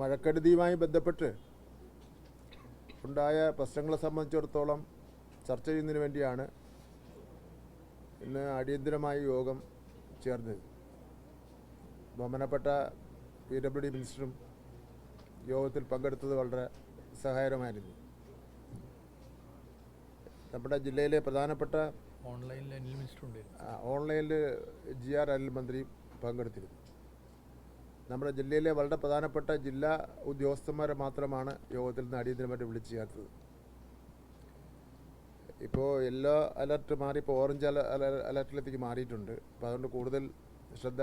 മഴക്കെടുതിയുമായി ബന്ധപ്പെട്ട് ഉണ്ടായ പ്രശ്നങ്ങളെ സംബന്ധിച്ചിടത്തോളം ചർച്ച ചെയ്യുന്നതിന് വേണ്ടിയാണ് ഇന്ന് അടിയന്തരമായ യോഗം ചേർന്നത്. ബഹുമാനപ്പെട്ട പി ഡബ്ല്യു ഡി മിനിസ്റ്ററും യോഗത്തിൽ പങ്കെടുത്തത് വളരെ സഹായകരമായിരുന്നു. നമ്മുടെ ജില്ലയിലെ പ്രധാനപ്പെട്ട ഓൺലൈനിൽ ഓൺലൈനിൽ ജി ആർ അനിൽ മന്ത്രി പങ്കെടുത്തിരുന്നു. നമ്മുടെ ജില്ലയിലെ വളരെ പ്രധാനപ്പെട്ട ജില്ലാ ഉദ്യോഗസ്ഥന്മാരെ മാത്രമാണ് യോഗത്തിൽ നിന്ന് അടിയന്തരമായിട്ട് വിളിച്ചു ചേർത്തത്. ഇപ്പോൾ യെല്ലോ അലർട്ട് മാറി ഇപ്പോൾ ഓറഞ്ച് അല അല- അലർട്ടിലേക്ക് മാറിയിട്ടുണ്ട്. അപ്പോൾ അതുകൊണ്ട് കൂടുതൽ ശ്രദ്ധ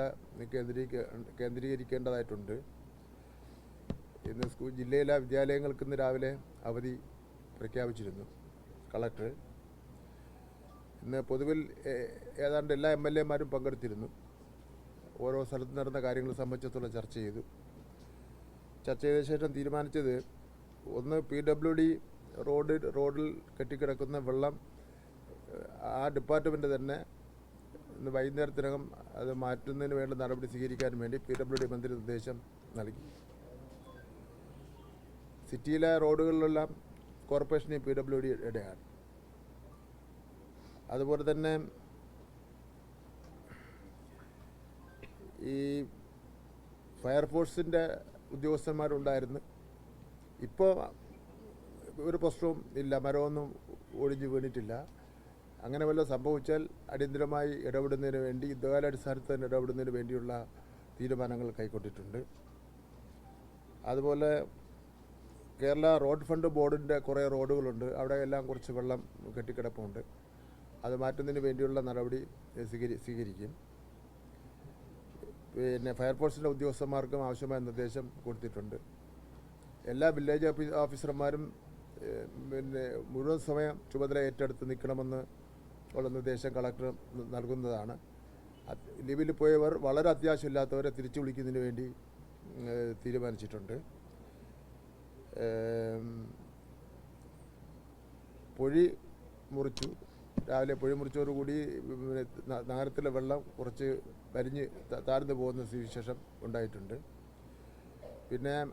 കേന്ദ്രീക കേന്ദ്രീകരിക്കേണ്ടതായിട്ടുണ്ട്. ഇന്ന് സ്കൂൾ ജില്ലയിലെ വിദ്യാലയങ്ങൾക്ക് ഇന്ന് രാവിലെ അവധി പ്രഖ്യാപിച്ചിരുന്നു കളക്ടർ. ഇന്ന് പൊതുവിൽ ഏതാണ്ട് എല്ലാ എം എൽ എമാരും പങ്കെടുത്തിരുന്നു. ഓരോ സ്ഥലത്ത് നടന്ന കാര്യങ്ങൾ സംബന്ധിച്ചിടത്തോളം ചർച്ച ചെയ്തു. ചർച്ച ചെയ്ത ശേഷം തീരുമാനിച്ചത് ഒന്ന് പി ഡബ്ല്യു ഡി റോഡ് റോഡിൽ കെട്ടിക്കിടക്കുന്ന വെള്ളം ആ ഡിപ്പാർട്ട്മെന്റ് തന്നെ ഇന്ന് വൈകുന്നേരത്തിനകം അത് മാറ്റുന്നതിന് വേണ്ട നടപടി സ്വീകരിക്കാൻ വേണ്ടി പി ഡബ്ല്യു ഡി മന്ത്രി നിർദ്ദേശം നൽകി. സിറ്റിയിലെ റോഡുകളിലെല്ലാം കോർപ്പറേഷൻ പി ഡബ്ല്യു ഡി ഇടയാണ്. അതുപോലെ തന്നെ ഈ ഫയർഫോഴ്സിന്റെ ഉദ്യോഗസ്ഥന്മാരുണ്ടായിരുന്നു. ഇപ്പോൾ ഒരു പ്രശ്നവും ഇല്ല. മരമൊന്നും ഒഴിഞ്ഞു വീണിട്ടില്ല. അങ്ങനെ വല്ല സംഭവിച്ചാൽ അടിയന്തരമായി ഇടപെടുന്നതിന് വേണ്ടി യുദ്ധകാലാടിസ്ഥാനത്തിൽ തന്നെ ഇടപെടുന്നതിന് വേണ്ടിയുള്ള തീരുമാനങ്ങൾ കൈക്കൊണ്ടിട്ടുണ്ട്. അതുപോലെ കേരള റോഡ് ഫണ്ട് ബോർഡിന്റെ കുറേ റോഡുകളുണ്ട്. അവിടെ എല്ലാം കുറച്ച് വെള്ളം കെട്ടിക്കിടപ്പുണ്ട്. അത് മാറ്റുന്നതിന് വേണ്ടിയുള്ള നടപടി സ്വീകരി സ്വീകരിക്കും. പിന്നെ ഫയർഫോഴ്സിന്റെ ഉദ്യോഗസ്ഥന്മാർക്കും ആവശ്യമായ നിർദ്ദേശം കൊടുത്തിട്ടുണ്ട്. എല്ലാ വില്ലേജ് ഓഫീസ് ഓഫീസർമാരും പിന്നെ മുഴുവൻ സമയം ചുമതല ഏറ്റെടുത്ത് നിൽക്കണമെന്ന് ഉള്ള നിർദ്ദേശം കളക്ടർ നൽകുന്നതാണ്. ലീവിൽ പോയവർ വളരെ അത്യാവശ്യമില്ലാത്തവരെ തിരിച്ചു വിളിക്കുന്നതിന് വേണ്ടി തീരുമാനിച്ചിട്ടുണ്ട്. പൊഴി മുറിച്ചു. രാവിലെ പൊഴി മുറിച്ചോടുകൂടി നഗരത്തിലെ വെള്ളം കുറച്ച് വലിഞ്ഞ് ത- താഴ്ന്നു പോകുന്ന സ്ഥിതിവിശേഷം ഉണ്ടായിട്ടുണ്ട്. പിന്നെ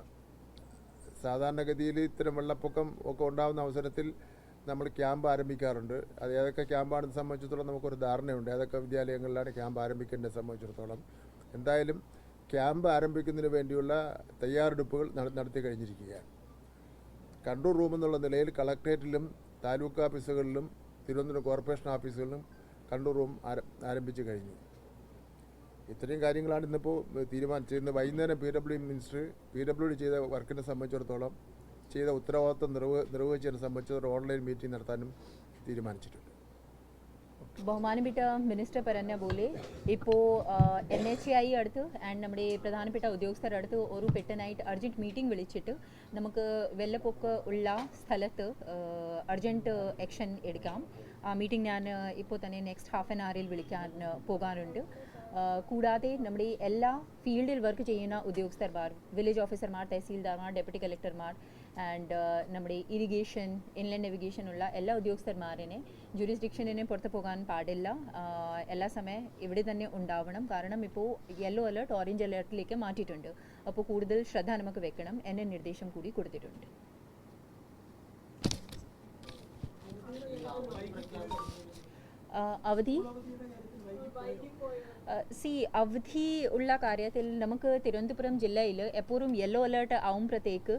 സാധാരണഗതിയിൽ ഇത്തരം വെള്ളപ്പൊക്കം ഒക്കെ ഉണ്ടാകുന്ന അവസരത്തിൽ നമ്മൾ ക്യാമ്പ് ആരംഭിക്കാറുണ്ട്. അത് ഏതൊക്കെ ക്യാമ്പാണെന്ന് സംബന്ധിച്ചിടത്തോളം നമുക്കൊരു ധാരണയുണ്ട്. ഏതൊക്കെ വിദ്യാലയങ്ങളിലാണ് ക്യാമ്പ് ആരംഭിക്കേണ്ടത് സംബന്ധിച്ചിടത്തോളം. എന്തായാലും ക്യാമ്പ് ആരംഭിക്കുന്നതിന് വേണ്ടിയുള്ള തയ്യാറെടുപ്പുകൾ നടത്തി കഴിഞ്ഞിരിക്കുകയാണ്. കൺട്രോൾ റൂം എന്നുള്ള നിലയിൽ കളക്ട്രേറ്റിലും താലൂക്ക് ഓഫീസുകളിലും തിരുവനന്തപുരം കോർപ്പറേഷൻ ഓഫീസുകളിലും കൺട്രോൾ റൂം ആരംഭിച്ചു കഴിഞ്ഞു. ഇത്രയും കാര്യങ്ങളാണ് ഇന്നിപ്പോൾ തീരുമാനിച്ചിരുന്നത്. വൈകുന്നേരം P W minister P W D ചെയ്ത വർക്കിനെ സംബന്ധിച്ചിടത്തോളം ചെയ്ത ഉത്തരവാദിത്വം നിർവ നിർവഹിച്ചതിനെ സംബന്ധിച്ച് ഓൺലൈൻ മീറ്റിംഗ് നടത്താനും തീരുമാനിച്ചിട്ടുണ്ട്. ബഹുമാനപ്പെട്ട മിനിസ്റ്റർ പറഞ്ഞ പോലെ ഇപ്പോൾ എൻ എച്ച് ഐ അടുത്ത് ആൻഡ് നമ്മുടെ പ്രധാനപ്പെട്ട ഉദ്യോഗസ്ഥരുടെ അടുത്ത് ഒരു പെട്ടെന്നായിട്ട് അർജന്റ് മീറ്റിംഗ് വിളിച്ചിട്ട് നമുക്ക് വെള്ളപ്പൊക്ക ഉള്ള സ്ഥലത്ത് അർജന്റ് ആക്ഷൻ എടുക്കാം. ആ മീറ്റിംഗ് ഞാൻ ഇപ്പോൾ തന്നെ നെക്സ്റ്റ് ഹാഫ് ആൻ അവറിൽ വിളിക്കാൻ പോകാനുണ്ട് കൂടാതെ നമ്മുടെ എല്ലാ ഫീൽഡിൽ വർക്ക് ചെയ്യുന്ന ഉദ്യോഗസ്ഥർമാർ വില്ലേജ് ഓഫീസർമാർ തഹസീൽദാർമാർ ഡെപ്യൂട്ടി കളക്ടർമാർ ആൻഡ് നമ്മുടെ ഇറിഗേഷൻ ഇൻലൻഡ് നെവിഗേഷൻ ഉള്ള എല്ലാ ഉദ്യോഗസ്ഥന്മാരിനെ ജുറിസ്ഡിക്ഷനിനെ പുറത്ത് പോകാൻ പാടില്ല. എല്ലാ സമയം ഇവിടെ തന്നെ ഉണ്ടാവണം. കാരണം ഇപ്പോൾ യെല്ലോ അലേർട്ട് ഓറഞ്ച് അലേർട്ടിലേക്ക് മാറ്റിയിട്ടുണ്ട്. അപ്പോൾ കൂടുതൽ ശ്രദ്ധ നമുക്ക് വെക്കണം. എന്ന നിർദ്ദേശം കൂടി കൊടുത്തിട്ടുണ്ട്. അവധി സി അവധി ഉള്ള കാര്യത്തിൽ നമുക്ക് തിരുവനന്തപുരം ജില്ലയിൽ എപ്പോഴും യെല്ലോ അലേർട്ട് ആവുമ്പോഴത്തേക്ക്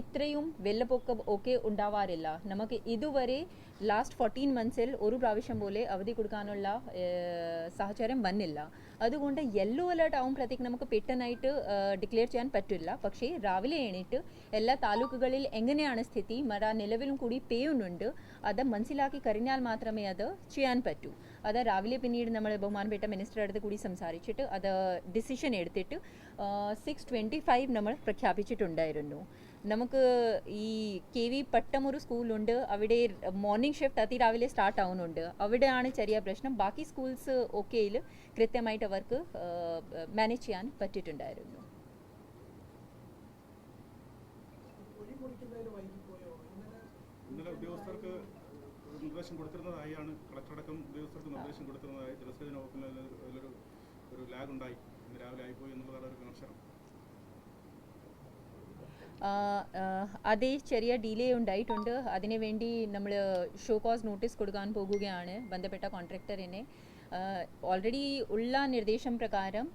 ഇത്രയും വെള്ളപ്പൊക്കം ഒക്കെ ഉണ്ടാവാറില്ല. നമുക്ക് ഇതുവരെ ലാസ്റ്റ് ഫോർട്ടീൻ മന്ത്സിൽ ഒരു പ്രാവശ്യം പോലെ അവധി കൊടുക്കാനുള്ള സാഹചര്യം വന്നില്ല. അതുകൊണ്ട് യെല്ലോ അലേർട്ട് ആവുമ്പോഴത്തേക്ക് നമുക്ക് പെട്ടെന്നായിട്ട് ഡിക്ലെയർ ചെയ്യാൻ പറ്റില്ല. പക്ഷേ രാവിലെ എണീറ്റ് എല്ലാ താലൂക്കുകളിൽ എങ്ങനെയാണ് സ്ഥിതി? മഴ നിലവിലും കൂടി പെയ്യുന്നുണ്ട്. അത് മനസ്സിലാക്കി കഴിഞ്ഞാൽ മാത്രമേ അത് ചെയ്യാൻ പറ്റൂ. അത് രാവിലെ പിന്നീട് നമ്മൾ ബഹുമാനപ്പെട്ട മിനിസ്റ്റർ അടുത്ത് കൂടി സംസാരിച്ചിട്ട് അത് ഡിസിഷൻ എടുത്തിട്ട് സിക്സ് ട്വന്റി ഫൈവ് നമ്മൾ പ്രഖ്യാപിച്ചിട്ടുണ്ടായിരുന്നു. നമുക്ക് ഈ കെ വി പട്ടം ഒരു സ്കൂളുണ്ട്. അവിടെ മോർണിംഗ് ഷിഫ്റ്റ് അതിരാവിലെ സ്റ്റാർട്ട് ആവുന്നുണ്ട്. അവിടെയാണ് ചെറിയ പ്രശ്നം. ബാക്കി സ്കൂൾസ് ഓക്കെയിൽ കൃത്യമായിട്ട് അവർക്ക് മാനേജ് ചെയ്യാൻ പറ്റിയിട്ടുണ്ടായിരുന്നു. ഉദ്യോഗസ്ഥർക്ക് നിർദ്ദേശം കൊടുത്തിരുന്നതായാണ് കളക്ടറടക്കം ഉദ്യോഗസ്ഥർക്ക് നിർദ്ദേശം കൊടുത്തിരുന്നതായി. ജലസേചന വകുപ്പിൽ ഒരു ലാഗ് ഉണ്ടായി. ഇന്ന് രാവിലെ ആയിപ്പോയി എന്നുള്ളതാണ് ഒരു കണക്ഷൻ അതേ ചെറിയ ഡിലേ ഉണ്ടായിട്ടുണ്ട്. അതിനു വേണ്ടി നമ്മൾ ഷോ കോസ് നോട്ടീസ് കൊടുക്കാൻ പോകുകയാണ് ബന്ധപ്പെട്ട കോൺട്രാക്ടറിനെ ഓൾറെഡി ഉള്ള നിർദ്ദേശം പ്രകാരം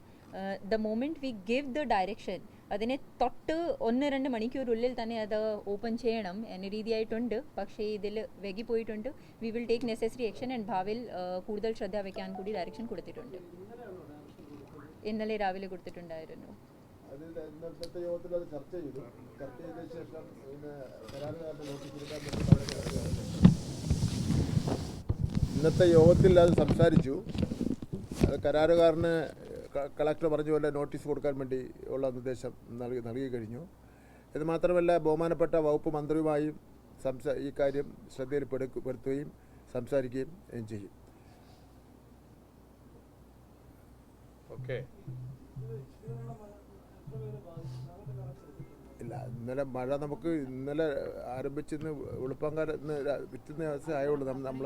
the moment we give the direction അതിനെ തൊട്ട് ഒന്ന് രണ്ട് മണിക്കൂറുള്ളിൽ തന്നെ അത് ഓപ്പൺ ചെയ്യണം എന്ന രീതിയായിട്ടുണ്ട്. പക്ഷേ ഇതിൽ വൈകിപ്പോയിട്ടുണ്ട്. We will take necessary action and ഭാവിൽ കൂടുതൽ ശ്രദ്ധ വയ്ക്കാൻ കൂടി ഡയറക്ഷൻ കൊടുത്തിട്ടുണ്ട്. ഇന്നലെ രാവിലെ കൊടുത്തിട്ടുണ്ടായിരുന്നു. അതിൽ ഇന്നത്തെ യോഗത്തിൽ അത് ചർച്ച ചെയ്തു. ചർച്ച ചെയ്തതിന് ശേഷം പിന്നെ ഇന്നത്തെ യോഗത്തിൽ അത് സംസാരിച്ചു. അത് കരാറുകാരന് കളക്ടർ പറഞ്ഞ പോലെ നോട്ടീസ് കൊടുക്കാൻ വേണ്ടി ഉള്ള നിർദ്ദേശം നൽകി നൽകി കഴിഞ്ഞു. ഇത് മാത്രമല്ല ബഹുമാനപ്പെട്ട വകുപ്പ് മന്ത്രിയുമായും സംസാ ഈ കാര്യം ശ്രദ്ധയിൽ സംസാരിക്കുകയും ചെയ്യും. ഓക്കെ ഇല്ല ഇന്നലെ മഴ നമുക്ക് ഇന്നലെ ആരംഭിച്ചിന്ന് വെളുപ്പാങ്കാല ഇന്ന് പിറ്റുന്ന ദിവസം നമ്മൾ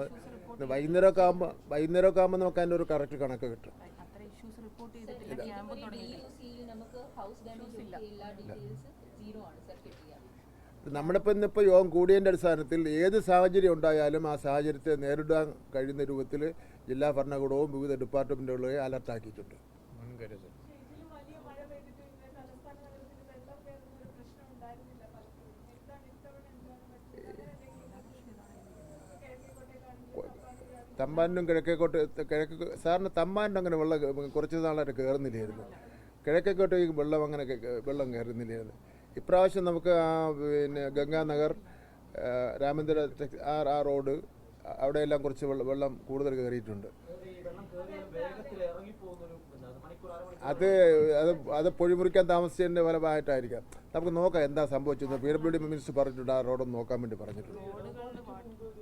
നമ്മൾ വൈകുന്നേരമൊക്കെ ആകുമ്പോൾ വൈകുന്നേരമൊക്കെ ആകുമ്പോൾ നമുക്ക് അതിന്റെ ഒരു കറക്റ്റ് കണക്ക് കിട്ടും. അത്ര ഇഷ്യൂസ് റിപ്പോർട്ട് ചെയ്തിട്ടില്ല. ക്യാമ്പ് തുടങ്ങി. നമുക്ക് ഹൗസ് ഡാമേജ് എല്ലാ ഡീറ്റെയിൽസ് സീറോ ആണ് സർ കിട്ടിയ നമ്മളിപ്പോൾ ഇന്നിപ്പോൾ യോഗം കൂടിയതിന്റെ അടിസ്ഥാനത്തിൽ ഏത് സാഹചര്യം ഉണ്ടായാലും ആ സാഹചര്യത്തെ നേരിടാൻ കഴിയുന്ന രൂപത്തിൽ ജില്ലാ ഭരണകൂടവും വിവിധ ഡിപ്പാർട്ട്മെന്റുകളെയും അലർട്ടാക്കിയിട്ടുണ്ട് മുൻകരുതൽ. കിഴക്കേക്കോട്ടയിലാണെങ്കിലും തമ്പാനും കിഴക്കേക്കോട്ട് കിഴക്ക് സാറിന് തമ്പാനും അങ്ങനെ വെള്ളം കുറച്ച് നാളായിട്ട് കയറുന്നില്ലായിരുന്നു ഈ വെള്ളം അങ്ങനെ വെള്ളം കയറുന്നില്ലായിരുന്നു ഇപ്രാവശ്യം നമുക്ക് ആ പിന്നെ ഗംഗാനഗർ രാമേന്ദ്ര ആ ആ റോഡ് അവിടെയെല്ലാം കുറച്ച് വെള്ളം കൂടുതൽ കയറിയിട്ടുണ്ട്. അത് അത് അത് പൊഴിമുറിക്കാൻ താമസിച്ചതിന്റെ ഫലമായിട്ടായിരിക്കാം. നമുക്ക് നോക്കാം എന്താ സംഭവിച്ചത് പി ഡബ്ല്യു ഡി മിനിസ്റ്റർ പറഞ്ഞിട്ടുണ്ട് ആ റോഡൊന്ന് നോക്കാൻ വേണ്ടി പറഞ്ഞിട്ടുണ്ട്.